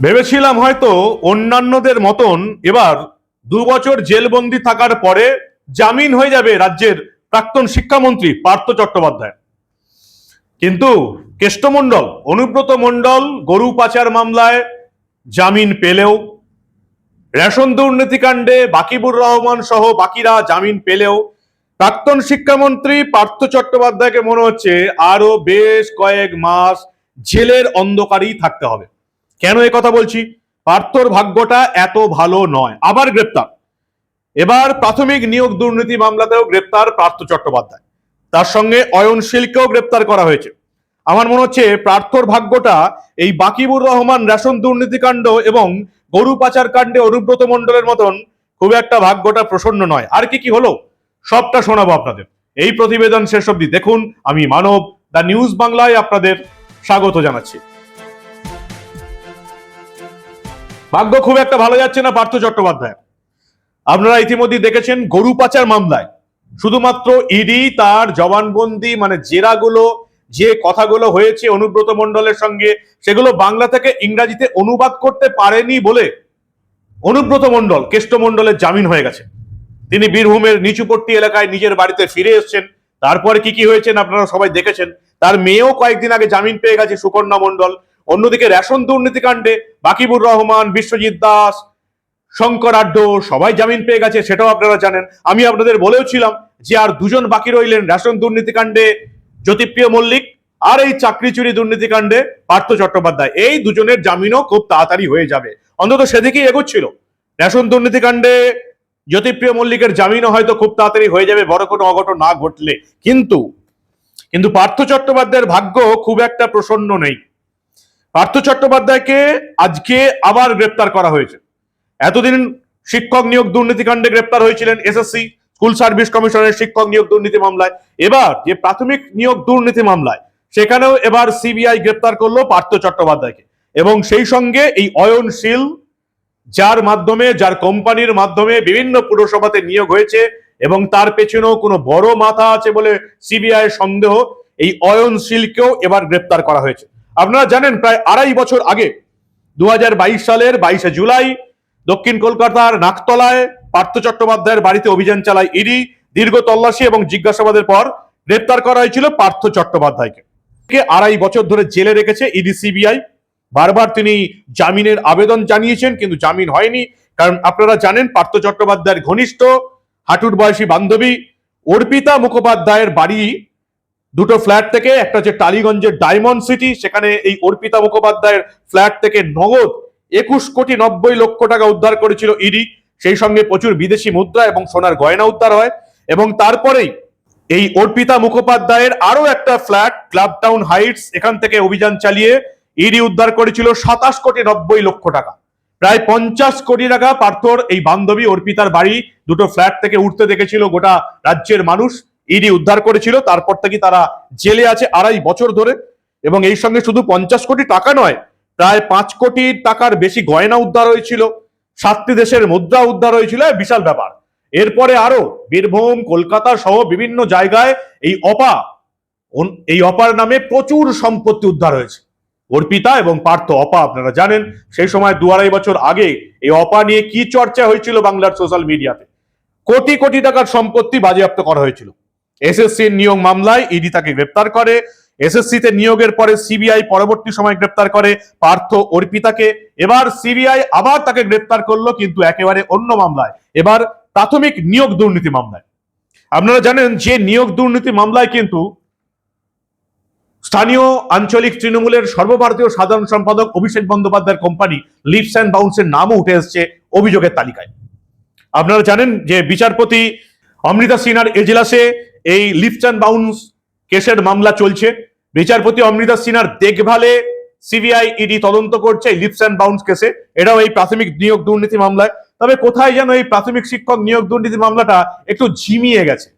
ভেবেছিলাম হয়তো অন্যান্যদের মতন এবার দু বছর জেলবন্দি থাকার পরে জামিন হয়ে যাবে রাজ্যের প্রাক্তন শিক্ষামন্ত্রী পার্থ চট্টোপাধ্যায়। কিন্তু কেষ্টমণ্ডল, অনুব্রত মণ্ডল গরু পাচার মামলায় জামিন পেলেও, রেশন দুর্নীতিকাণ্ডে বাকিবুর রহমান সহ বাকিরা জামিন পেলেও, প্রাক্তন শিক্ষামন্ত্রী পার্থ চট্টোপাধ্যায়কে মনে হচ্ছে আরও বেশ কয়েক মাস জেলের অন্ধকারেই থাকতে হবে। কেন এ কথা বলছি? পার্থর ভাগ্যটা এত ভালো নয়। আবার গ্রেপ্তার। এবার প্রাথমিক নিয়োগ দুর্নীতি মামলাতেও গ্রেপ্তার পার্থ চট্টোপাধ্যায়। তার সঙ্গে অয়নশীলকেও গ্রেপ্তার করা হয়েছে। আমার মনে হচ্ছে প্রার্থর ভাগ্যটা এই বাকিবুর রহমান রেশন দুর্নীতিকাণ্ড এবং গরু পাচার কাণ্ডে অনুব্রত মণ্ডলের মতন খুব একটা ভাগ্যটা প্রসন্ন নয়। আর কি কি হলো? সবটা শোনাবো আপনাদের। এই প্রতিবেদন শেষ অবধি দেখুন। আমি মানব, দ্য নিউজ বাংলায় আপনাদের স্বাগত জানাচ্ছি। ভাগ্য খুব একটা ভালো যাচ্ছে না পার্থ চট্টোপাধ্যায়। আপনারা ইতিমধ্যে দেখেছেন গরু পাচার মামলায়। শুধুমাত্র ইডি তার জবানবন্দি মানে জেরাগুলো, যে কথাগুলো হয়েছে অনুব্রত মণ্ডলের সঙ্গে, সেগুলো বাংলা থেকে ইংরাজিতে অনুবাদ করতে পারেনি বলে অনুব্রত মন্ডল কেষ্ট মণ্ডলের জামিন হয়ে গেছে। তিনি বীরভূমের নিচুপট্টি এলাকায় নিজের বাড়িতে ফিরে এসেছেন। তারপরে কি কি হয়েছেন আপনারা সবাই দেখেছেন। তার মেয়েও কয়েকদিন আগে জামিন পেয়ে গেছে সুকন্যা মণ্ডল। অন্যদিকে রেশন দুর্নীতিকাণ্ডে বাকিবুর রহমান, বিশ্বজিৎ দাস শঙ্কর আড্ড সবাই জামিন পেয়ে গেছে, সেটাও আপনারা জানেন। আমি আপনাদের বলেও ছিলাম যে আর দুজন বাকি রইলেন রেশন দুর্নীতিকাণ্ডে জ্যোতিপ্রিয় মল্লিক আর এই চাকরি চুরি দুর্নীতিকাণ্ডে পার্থ চট্টোপাধ্যায়। এই দুজনের জামিনও খুব তাড়াতাড়ি হয়ে যাবে। অন্তত সেদিকেই এগোচ্ছিল। রেশন দুর্নীতিকাণ্ডে জ্যোতিপ্রিয় মল্লিকের জামিনও হয়তো খুব তাড়াতাড়ি হয়ে যাবে, বড় কোনো অঘটন না ঘটলে। কিন্তু কিন্তু পার্থ চট্টোপাধ্যায়ের ভাগ্য খুব একটা প্রসন্ন নেই। পার্থ চট্টোপাধ্যায়কে আজকে আবার গ্রেপ্তার করা হয়েছে। এতদিন শিক্ষক নিয়োগ দুর্নীতিকাণ্ডে গ্রেপ্তার হয়েছিলেন এসএসসি, স্কুল সার্ভিস কমিশনের শিক্ষক নিয়োগ দুর্নীতি মামলায়। এবার যে প্রাথমিক নিয়োগ দুর্নীতি মামলায়, সেখানেও এবার সিবিআই গ্রেপ্তার করল পার্থ চট্টোপাধ্যায়কে। এবং সেই সঙ্গে এই অয়নশীল, যার মাধ্যমে, যার কোম্পানির মাধ্যমে বিভিন্ন পুরসভাতে নিয়োগ হয়েছে এবং তার পেছনেও কোনো বড় মাথা আছে বলে সিবিআই সন্দেহ, এই অয়নশীলকেও এবার গ্রেপ্তার করা হয়েছে। আপনারা জানেন প্রায় আড়াই বছর আগে, দুহাজার বাইশ সালের বাইশে জুলাই, দক্ষিণ কলকাতার নাকতলায় পার্থ চট্টোপাধ্যায়ের বাড়িতে অভিযান চালায় ইডি, দীর্ঘ তল্লাশি এবং জিজ্ঞাসাবাদের পর গ্রেপ্তার করা হয়েছিল পার্থ চট্টোপাধ্যায়কে। আড়াই বছর ধরে জেলে রেখেছে ইডি সিবিআই। বারবার তিনি জামিনের আবেদন জানিয়েছেন, কিন্তু জামিন হয়নি। কারণ আপনারা জানেন, পার্থ চট্টোপাধ্যায়ের ঘনিষ্ঠ, হাঁটুর বয়সী বান্ধবী, অর্পিতা মুখোপাধ্যায়ের বাড়ি দুটো ফ্ল্যাট থেকে, একটা হচ্ছে টালিগঞ্জের ডায়মন্ড সিটি, সেখানে এই অর্পিতা মুখোপাধ্যায়ের ফ্ল্যাট থেকে নগদ একুশ কোটি নব্বই লক্ষ টাকা উদ্ধার করেছিল ইডি। সেই সঙ্গে প্রচুর বিদেশি মুদ্রা এবং সোনার গয়না উদ্ধার হয়। এবং তারপরেই এই অর্পিতা মুখোপাধ্যায়ের আরও একটা ফ্ল্যাট, ক্লাব টাউন হাইটস, এখান থেকে অভিযান চালিয়ে ইডি উদ্ধার করেছিল সাতাশ কোটি নব্বই লক্ষ টাকা। প্রায় পঞ্চাশ কোটি টাকা পার্থর এই বান্ধবী অর্পিতার বাড়ি দুটো ফ্ল্যাট থেকে উঠতে দেখেছিল গোটা রাজ্যের মানুষ। ইডি উদ্ধার করেছিল, তারপর থেকে তারা জেলে আছে আড়াই বছর ধরে। এবং এই সঙ্গে শুধু পঞ্চাশ কোটি টাকা নয়, প্রায় পাঁচ কোটি টাকার বেশি গয়না উদ্ধার হয়েছিল, সাতটি দেশের মুদ্রা উদ্ধার হয়েছিল বিশাল ব্যাপার। এরপরে আরও বীরভূম, কলকাতা সহ বিভিন্ন জায়গায় এই অপা এই অপার নামে প্রচুর সম্পত্তি উদ্ধার হয়েছে। অর্পিতা এবং পার্থ অপা, আপনারা জানেন, সেই সময় দু আড়াই বছর আগে এই অপা নিয়ে কি চর্চা হয়েছিল বাংলার সোশ্যাল মিডিয়াতে। কোটি কোটি টাকার সম্পত্তি বাজেয়াপ্ত করা হয়েছিল। এসএসসির নিয়োগ মামলায় ইডি তাকে গ্রেপ্তার করে। এসএসসি তে নিয়োগের পরে সিবিআই পরবর্তী সময় গ্রেপ্তার করে পার্থ অর্পিতাকে। এবার সিবিআই আবার তাকে গ্রেপ্তার করল কিন্তু একেবারে অন্য মামলায়। এবার প্রাথমিক নিয়োগ দুর্নীতি মামলায়। আপনারা জানেন যে নিয়োগ দুর্নীতি মামলায় কিন্তু স্থানীয় আঞ্চলিক তৃণমূলের সর্বভারতীয় সাধারণ সম্পাদক অভিষেক বন্দ্যোপাধ্যায়ের কোম্পানি লিপস অ্যান্ড বাউন্সের নামও উঠে এসছে অভিযোগের তালিকায়। আপনারা জানেন যে বিচারপতি অমৃতা সিনহার এজলাসে এই লিফট অ্যান্ড বাউন্স কেসের মামলা চলছে। বিচারপতি অমৃতা সিনহার দেখভালে সিবিআই ইডি তদন্ত করছে লিপস অ্যান্ড বাউন্স কেসে। এটাও এই প্রাথমিক নিয়োগ দুর্নীতি মামলায়। তবে কোথায় যেন এই প্রাথমিক শিক্ষক নিয়োগ দুর্নীতি মামলাটা একটু ঝিমিয়ে গেছে।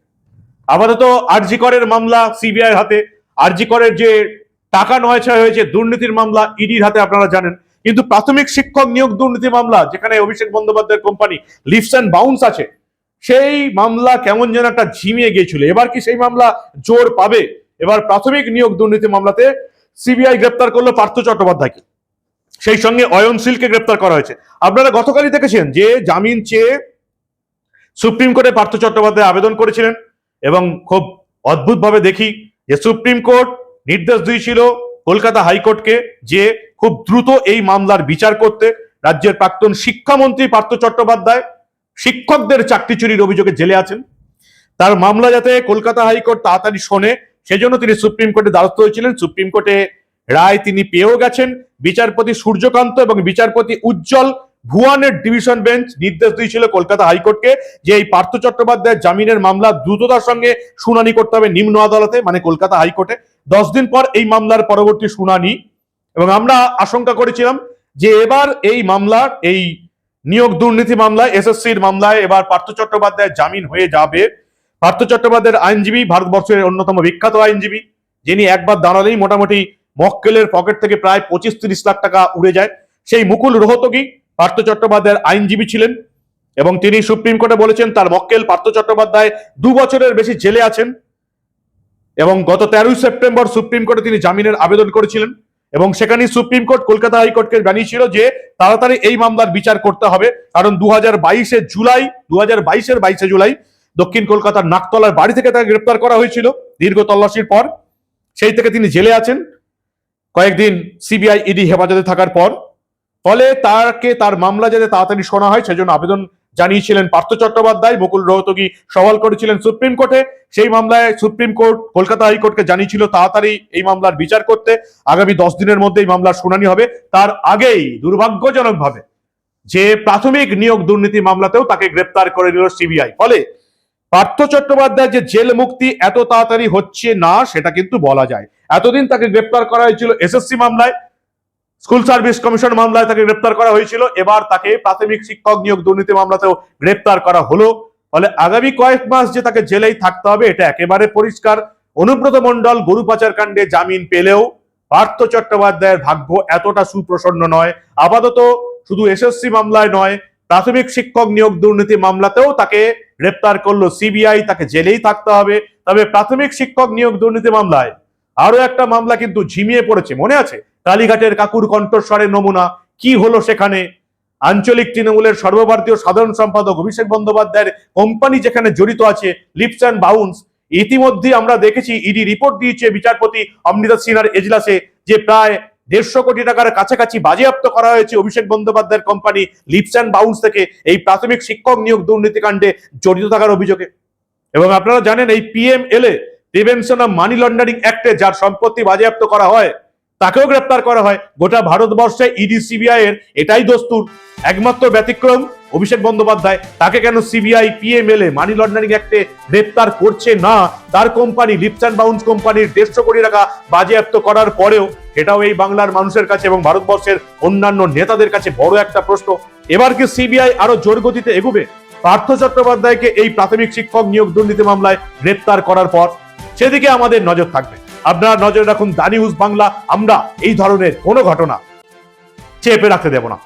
আপাতত আরজি করের মামলা সিবিআই হাতে। আরজি করের যে টাকা নয়ছয় হয়েছে দুর্নীতির মামলা ইডির হাতে আপনারা জানেন। কিন্তু প্রাথমিক শিক্ষক নিয়োগ দুর্নীতি মামলা, যেখানে অভিষেক বন্দ্যোপাধ্যায়ের কোম্পানি লিফস অ্যান্ড বাউন্স আছে সেই মামলা কেমন যেন একটা ঝিমিয়ে গিয়েছিল। এবার কি সেই মামলা জোর পাবে? এবার প্রাথমিক নিয়োগ দুর্নীতি মামলাতে সিবিআই গ্রেপ্তার করল পার্থ চট্টোপাধ্যায়কে। সেই সঙ্গে অয়নশীলকে গ্রেপ্তার করা হয়েছে। আপনারা গতকালই দেখেছেন যে জামিন চেয়ে সুপ্রিম কোর্টে পার্থ চট্টোপাধ্যায় আবেদন করেছিলেন এবং খুব অদ্ভুতভাবে দেখি যে সুপ্রিম কোর্ট নির্দেশ দিয়েছিল কলকাতা হাইকোর্টকে যে খুব দ্রুত এই মামলার বিচার করতে রাজ্যের প্রাক্তন শিক্ষামন্ত্রী পার্থ চট্টোপাধ্যায় শিক্ষকদের চাকরি চুরির অভিযোগে জেলে আছেন। তার মামলা যাতে কলকাতা হাইকোর্ট তাড়াতাড়ি শোনে, সেজন্য তিনি সুপ্রিম কোর্টে দ্বারস্থ হয়েছিলেন। সুপ্রিম কোর্টে রায় তিনি পেয়েও গেছেন। বিচারপতি সূর্যকান্ত এবং বিচারপতি উজ্জ্বল ভুয়ানের ডিভিশন বেঞ্চ নির্দেশ দিয়েছিল কলকাতা হাইকোর্টকে যে এই পার্থ চট্টোপাধ্যায়ের জামিনের মামলা দ্রুততার সঙ্গে শুনানি করতে হবে নিম্ন আদালতে মানে কলকাতা হাইকোর্টে। দশ দিন পর এই মামলার পরবর্তী শুনানি। এবং আমরা আশঙ্কা করেছিলাম যে এবার এই মামলার এই নিয়োগ দুর্নীতি মামলায়, এসএসসির মামলায় এবার পার্থ চট্টোপাধ্যায়ের জামিন হয়ে যাবে। পার্থ চট্টোপাধ্যায়ের আইনজীবী, ভারতবর্ষের অন্যতম বিখ্যাত আইনজীবী, যিনি একবার দাঁড়ালেই মোটামুটি মক্কেলের পকেট থেকে প্রায় পঁচিশ তিরিশ লাখ টাকা উড়ে যায়। সেই মুকুল রোহতগী পার্থ চট্টোপাধ্যায়ের আইনজীবী ছিলেন এবং তিনি সুপ্রিম কোর্টে বলেছেন, তার মক্কেল পার্থ চট্টোপাধ্যায় দু বছরের বেশি জেলে আছেন। এবং গত তেরোই সেপ্টেম্বর সুপ্রিম কোর্টে তিনি জামিনের আবেদন করেছিলেন। এবং সেখানে সুপ্রিম কোর্ট, কলকাতা হাইকোর্টকে জানিয়েছিল যে তাড়াতাড়ি এই মামলার বিচার করতে হবে। কারণ দু হাজার বাইশে জুলাই দু হাজার বাইশের বাইশে জুলাই দক্ষিণ কলকাতার নাকতলার বাড়ি থেকে তাকে গ্রেপ্তার করা হয়েছিল। দীর্ঘ তল্লাশির পর সেই থেকে তিনি জেলে আছেন। কয়েকদিন সিবিআই, ইডি হেফাজতে থাকার পর। ফলে তাকে, তার মামলা যাতে তাড়াতাড়ি শোনা হয়, সেজন্য আবেদন জানিয়েছিলেন পার্থ চট্টোপাধ্যায় মুকুল রোহতগী সওয়াল করেছিলেন সুপ্রিম কোর্টে। সেই মামলায় সুপ্রিম কোর্ট কলকাতা হাইকোর্টকে জানিয়েছিল তাড়াতাড়ি এই মামলার বিচার করতে। আগামী দশ দিনের মধ্যে এই মামলার শুনানি হবে। তার আগেই দুর্ভাগ্যজনকভাবে যে প্রাথমিক নিয়োগ দুর্নীতি মামলাতেও তাকে গ্রেপ্তার করে নিল সিবিআই। ফলে পার্থ চট্টোপাধ্যায় যে জেল মুক্তি এত তাড়াতাড়ি হচ্ছে না, সেটা কিন্তু বলা যায়। এতদিন তাকে গ্রেপ্তার করা হয়েছিল এসএসসি মামলায়। স্কুল সার্ভিস কমিশন মামলায় তাকে গ্রেপ্তার করা হয়েছিল। এবার তাকে প্রাথমিক শিক্ষক নিয়োগ দুর্নীতি মামলাতেও গ্রেপ্তার করা হলো। ফলে আগামী কয়েক মাস যে তাকে জেলেই থাকতে হবে, এটা একেবারে পরিষ্কার। অনুব্রত মণ্ডল গরু পাচার কাণ্ডে জামিন পেলেও পার্থ চট্টোপাধ্যায়ের ভাগ্য এতটা সুপ্রসন্ন নয়। আপাতত শুধু এসএসসি মামলায় নয়, প্রাথমিক শিক্ষক নিয়োগ দুর্নীতি মামলাতেও তাকে গ্রেপ্তার করল সিবিআই, তাকে জেলেই থাকতে হবে। তবে প্রাথমিক শিক্ষক নিয়োগ দুর্নীতি মামলায় আরও একটা মামলা কিন্তু ঝিমিয়ে পড়েছে, মনে আছে? কালীঘাটের কাকুর কণ্ঠস্বরের নমুনা। কি হলো সেখানে? আঞ্চলিক তৃণমূলের সর্বভারতীয় সাধারণ সম্পাদক অভিষেক বন্দ্যোপাধ্যায়ের কোম্পানি যেখানে জড়িত আছে লিপস অ্যান্ড বাউন্স ইতিমধ্যে আমরা দেখেছি ইডি রিপোর্ট দিয়েছে বিচারপতি অমৃতা সিনহার এজলাসে যে প্রায় দেড়শো কোটি টাকার কাছাকাছি বাজেয়াপ্ত করা হয়েছে অভিষেক বন্দ্যোপাধ্যায়ের কোম্পানি লিপস অ্যান্ড বাউন্স থেকে এই প্রাথমিক শিক্ষক নিয়োগ দুর্নীতিকাণ্ডে জড়িত থাকার অভিযোগে। এবং আপনারা জানেন এই PMLA prevention of money laundering অ্যাক্টে যার সম্পত্তি বাজেয়াপ্ত করা হয় তাকেও গ্রেপ্তার করা হয়। গোটা ভারতবর্ষে ইডি সিবিআই এর এটাই দস্তুর। একমাত্র ব্যতিক্রম অভিষেক বন্দ্যোপাধ্যায়। তাকে কেন সিবিআই পিএমএলএ মানি লন্ডারিং অ্যাক্টে গ্রেপ্তার করছে না? তার কোম্পানি লিপস বাউন্স কোম্পানির দেড়শো কোটি টাকা বাজেয়াপ্ত করার পরেও এটাও এই বাংলার মানুষের কাছে এবং ভারতবর্ষের অন্যান্য নেতাদের কাছে বড় একটা প্রশ্ন। এবার কি সিবিআই আরও জোর গতিতে এগুবে? পার্থ চট্টোপাধ্যায়কে এই প্রাথমিক শিক্ষক নিয়োগ দুর্নীতি মামলায় গ্রেপ্তার করার পর সেদিকে আমাদের নজর থাকবে। আপনারা নজরে রাখুন দানিউজ বাংলা। আমরা এই ধরনের কোনো ঘটনা চেপে রাখতে দেব না।